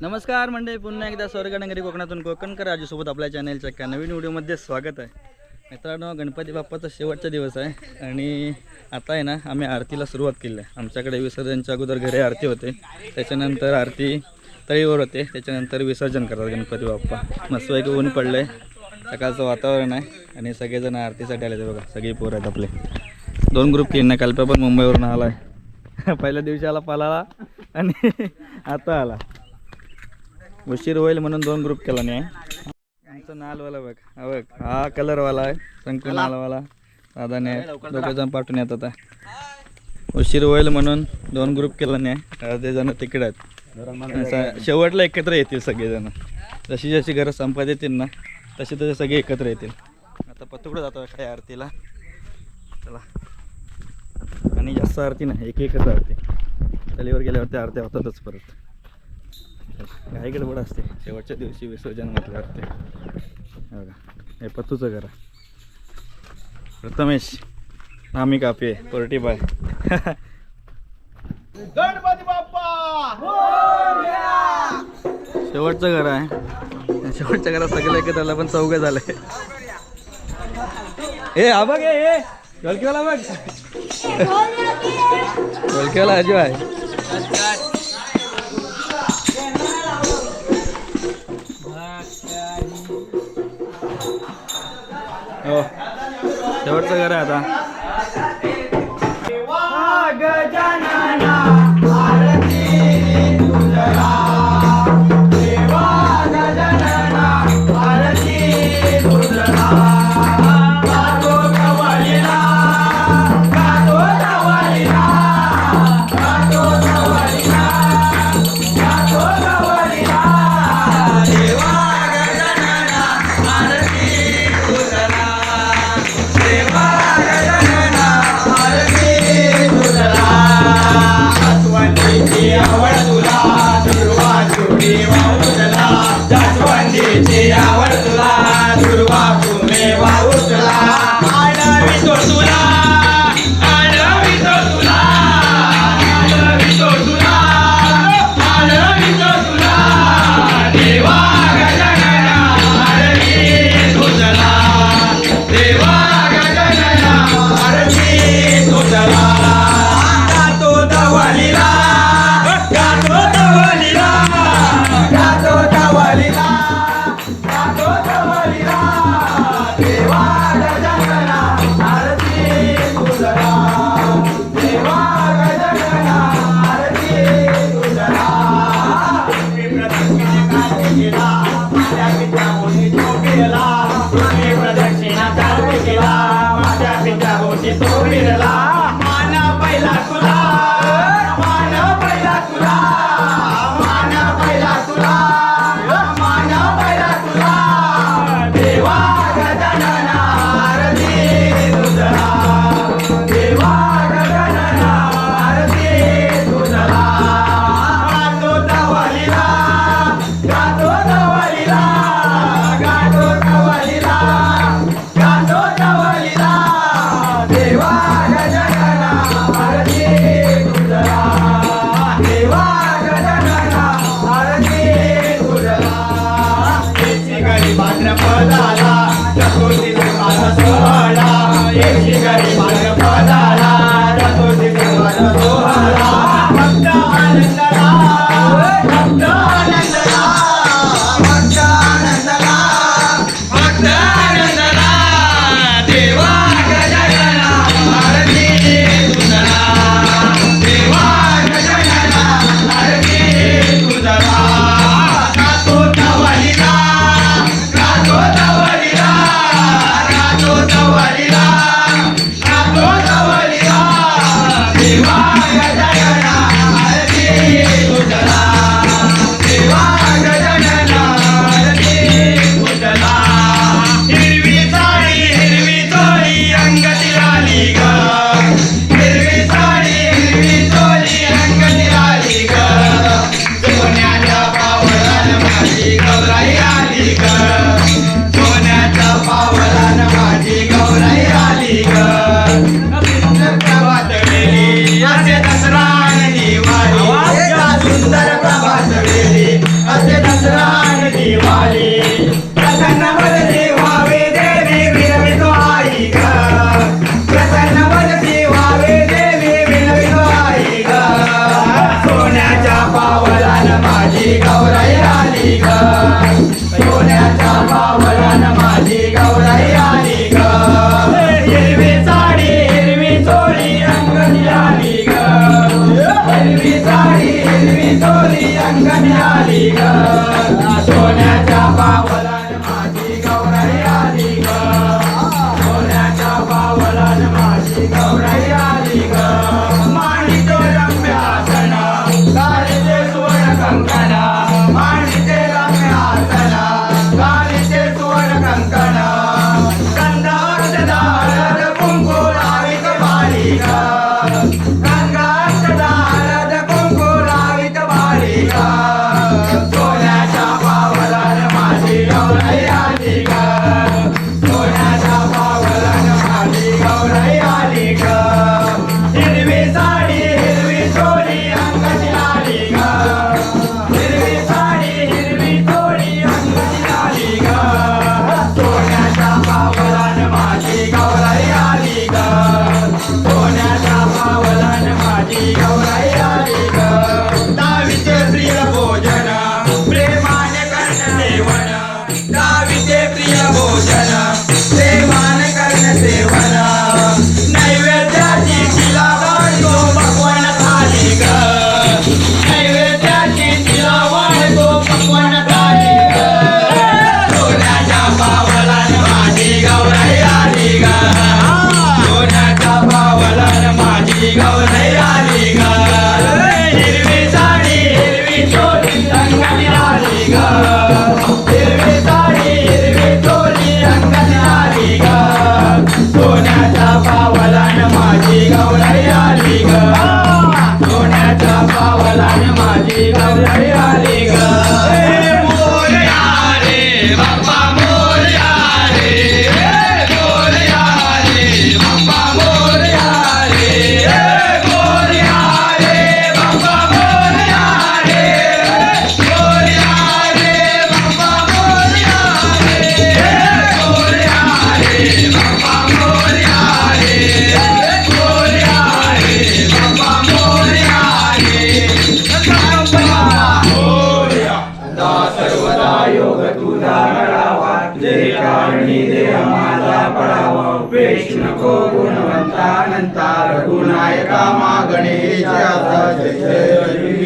नमस्कार मंडळी पुन्हा एकदा स्वर्गनगरी कोकणातून कोकणकर राजूसोबत आपल्या चॅनलच्या एका नवीन व्हिडिओमध्ये स्वागत आहे. मित्रांनो गणपती बाप्पाचा शेवटचा दिवस आहे आणि आता आहे ना आम्ही आरतीला सुरुवात केली आहे. आमच्याकडे विसर्जनच्या अगोदर घरी आरती होते. त्याच्यानंतर आरती तळीवर होते. त्याच्यानंतर विसर्जन करतात गणपती बाप्पा. मस्त ऊन पडलं आहे सकाळचं वातावरण आहे आणि सगळेजण आरतीसाठी आले ते बघा. सगळी पोर आहेत आपले. दोन ग्रुप केले ना कल्प्या पण मुंबईवरून आला आहे पहिल्या दिवशी आला पालाला आणि आता आला. उशीर होईल म्हणून दोन ग्रुप केला नाही. आमचा नालवाला बघ. हा बघ. हा कलरवाला आहे. संकू नालवाला. साधाने दोघं जण पाठवून येतात आता. उशीर होईल म्हणून दोन ग्रुप केला नाही. अर्धे जण तिकडे आहेत. शेवटला एकत्र येतील सगळेजण. जशी जशी घरं संपत येतील ना तसे तसे सगळे एकत्र येतील. आता पत्तुकडं जातो काय आरतीला. चला. आणि जास्त आरती नाही एक एकच आरती तलीवर गेल्यावरती आरत्या होतातच परत. काही गडबड असते शेवटच्या दिवशी विसर्जन म्हटल्यावरती हे बघा हे पत्तूचं घर आहे. प्रथमेश आम्ही कापे कोर्टी बाय गणपती बाप्पा! शेवटचं घर आहे. शेवटच्या घरात सगळं एकत्र आलं पण चौघ झालंय ए हा बघ ए ढोलकीवाला बघ. ढोलकीवाला अजू आहे हो शेवटचं घर आहे आता.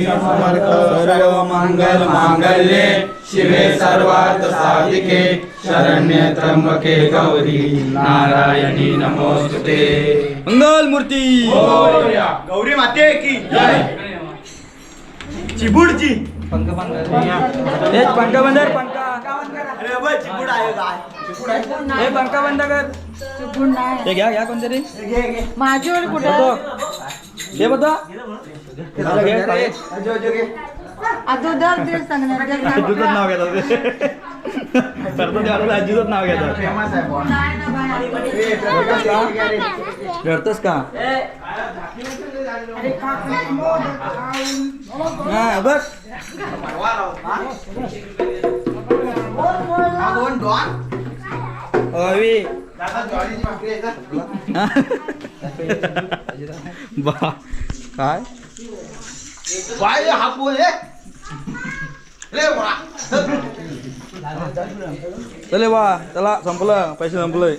सर्व मंगल मांगल्ये शिवे सर्वार्थ साधिके शरण्य त्र्यंबके गौरी नारायणी नमोस्तुते मंगल मूर्ती गौरी माते की जय! चिबुडची हे पंखा बंद कर पंखा अरे चिबुड आहे. हे पंखा बंद कर हे घ्या घ्या कोणतरी. माझ्यावर कुठं? हे बघा तेच सांगणार जर सांगणार. आजीचंच नाव घेतात करतो ते आपलं आजीचंच नाव घेतात. करतोस का अरे काका, मोदक खाऊन. हा बघ? अवी दादा ज्वारीची भाकरी आहे का? बा काय बाय हा वा. चले बा चला संपलं पैसे संपलंय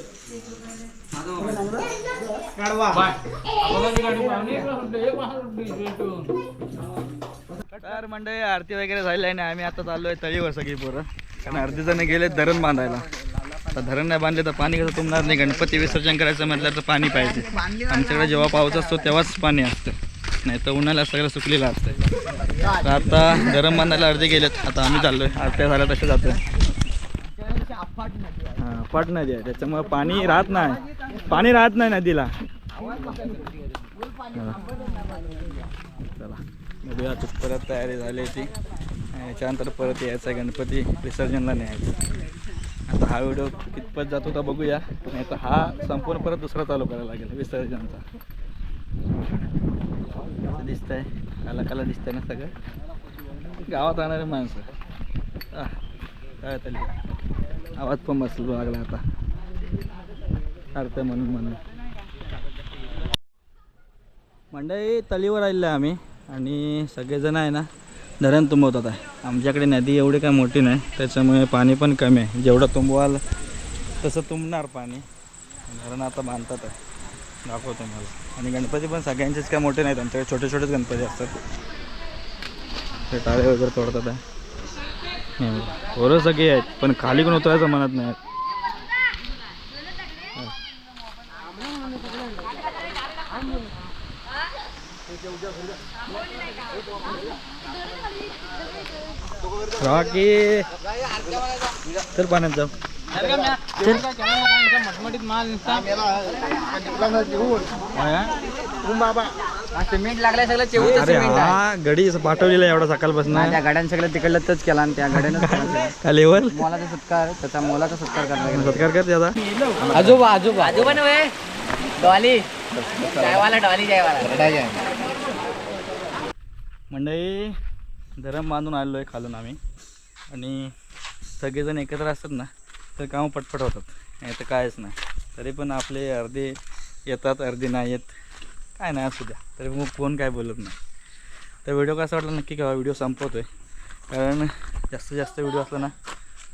तर मंडळी आरती वगैरे झाली आहे आणि आम्ही आता चाललोय तळीवर सगळी पोरं कारण आरती जण गेले धरण बांधायला आता धरण नाही बांधले तर पाणी कसं तुंबणार नाही? गणपती विसर्जन करायचं म्हटलं तर पाणी पाहिजे. आमच्याकडे जेव्हा पाऊस असतो तेव्हाच पाणी असतं. नाही तर उन्हाला सगळं सुकलेलं असतं. तर आता धरण बांधायला अर्धे गेलेत. आता आम्ही चाललो आहे आरत्या झाल्या तसे जातो हां पाट नदी आहे. त्याच्यामुळे पाणी राहत नाही. पाणी राहत नाही नदीला. चला. बघूया परत तयारी झाली ती. याच्यानंतर परत यायचं आहे गणपती विसर्जनला न्यायचं आता हा व्हिडिओ कितपत जातो होता बघूया. नाही तर हा संपूर्ण परत दुसरा चालू करायला लागेल विसर्जनचा असं दिसतंय. काला काला दिसतंय ना सगळं. गावात राहणारे माणसं. काय आवाज पण बसलो लागला आता. अर्थ म्हणून म्हणून. मंडळी तलीवर आलेलं आहे आम्ही आणि सगळेजण आहे ना धरण तुंबवतात आहे. आमच्याकडे नदी एवढी काय मोठी नाही त्याच्यामुळे पाणी पण कमी आहे. जेवढं तुंबवाल तसं तुंबणार पाणी. धरण आता बांधतात आहे. दाखवतो मला आणि गणपती पण सगळ्यांचेच काय मोठे नाहीत आमच्याकडे छोटे छोटेच गणपती असतात. ते टाळे वगैरे तोडतात आहे. हम्म. पोरं सगळी आहेत पण खाली पण उतरायचं म्हणत नाही रॉकी चल पाण्यात जाऊ. सिमेंट लागलाय सगळं चेवूच अरे हा गडी पाठवलेला एवढा सकाळपासून. त्या गाड्यानं सगळं तिकडलं टच केला आणि त्या गाड्यानं का लेवल मोलाचा सत्कार त्याचा मोलाचा सत्कार करला सत्कार कर त्याचा. आजोबा आजोबा. आजोबा नव्हे डॉली. जायवाला डॉली जायवाला. मंडळी धरम बांधून आलेलो आहे खालून आम्ही. आणि सगळेजण एकत्र असतात ना तर कामं पटपट होतात. नाही तर कायच नाही. तरी पण आपले अर्धे येतात अर्धे नाही येत. काय नाही असू द्या. तरी मग कोण काय बोलत नाही. तर व्हिडिओ कसा वाटला नक्की का व्हिडिओ संपवतो आहे कारण जास्तीत जास्त व्हिडिओ असला ना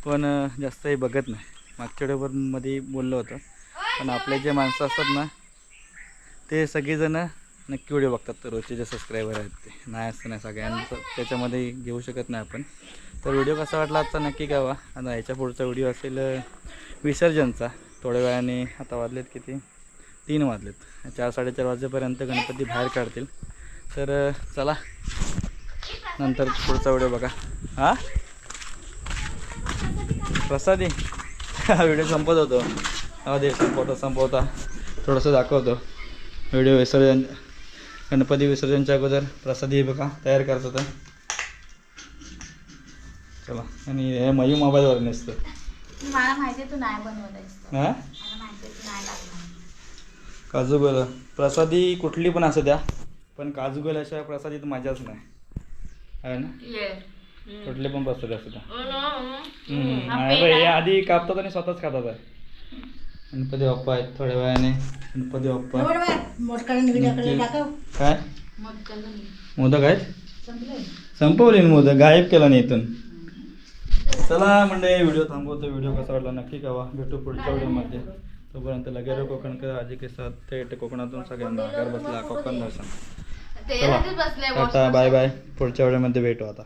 पण जास्तही बघत नाही. मागच्या व्हिडिओमध्ये बोललं होतं. पण आपले जे माणसं असतात ना ते सगळेजणं नक्की व्हिडिओ बघतात तर रोजचे जे सबस्क्रायबर आहेत ते. नाही असतं नाही सगळ्यांचं. त्याच्यामध्ये घेऊ शकत नाही आपण. तर व्हिडिओ कसा वाटला आजचा नक्की कळवा. आता ह्याच्या पुढचा व्हिडिओ असेल विसर्जनचा. थोड्या वेळाने आता वाजलेत किती? तीन वाजलेत. चार साडेचार वाजेपर्यंत गणपती बाहेर काढतील. तर चला. नंतर पुढचा व्हिडिओ बघा. हां? प्रसादी. हा व्हिडिओ संपत होतो. हा दे संपवता संपवता. थोडंसं दाखवतो. व्हिडिओ विसर्जन. गणपती विसर्जनच्या अगोदर प्रसादी हे बघा तयार करतात चला आणि हे मयू मोबाईलवर नसतं मला माहिती तू नाही बनवत हां? काजू गोल प्रसादी कुठली पण असू द्या पण काजू गोल्याशिवाय प्रसादीत मजाच नाही. आहे ना? कुठले पण प्रसादी असू द्या. बाई, हे आधी कापतात आणि स्वतःच खातात. आहे गणपती बाप्पा आहेत थोड्या वेळाने. गणपती बाप्पा. काय? मोदक आहेत? संपवले मोदक गायब केला नाही इथून. चला म्हणजे व्हिडिओ थांबवतो. व्हिडिओ कसा वाटला नक्की कवा भेटू पुढच्या व्हिडिओमध्ये. तोपर्यंत लगेच कोकणकर आजी के साथ थेट कोकणातून सगळ्यांना. घर बसला कोकण दर्शन. ते बसले टाटा बाय बाय. पुढच्या व्हिडिओमध्ये भेटू आता.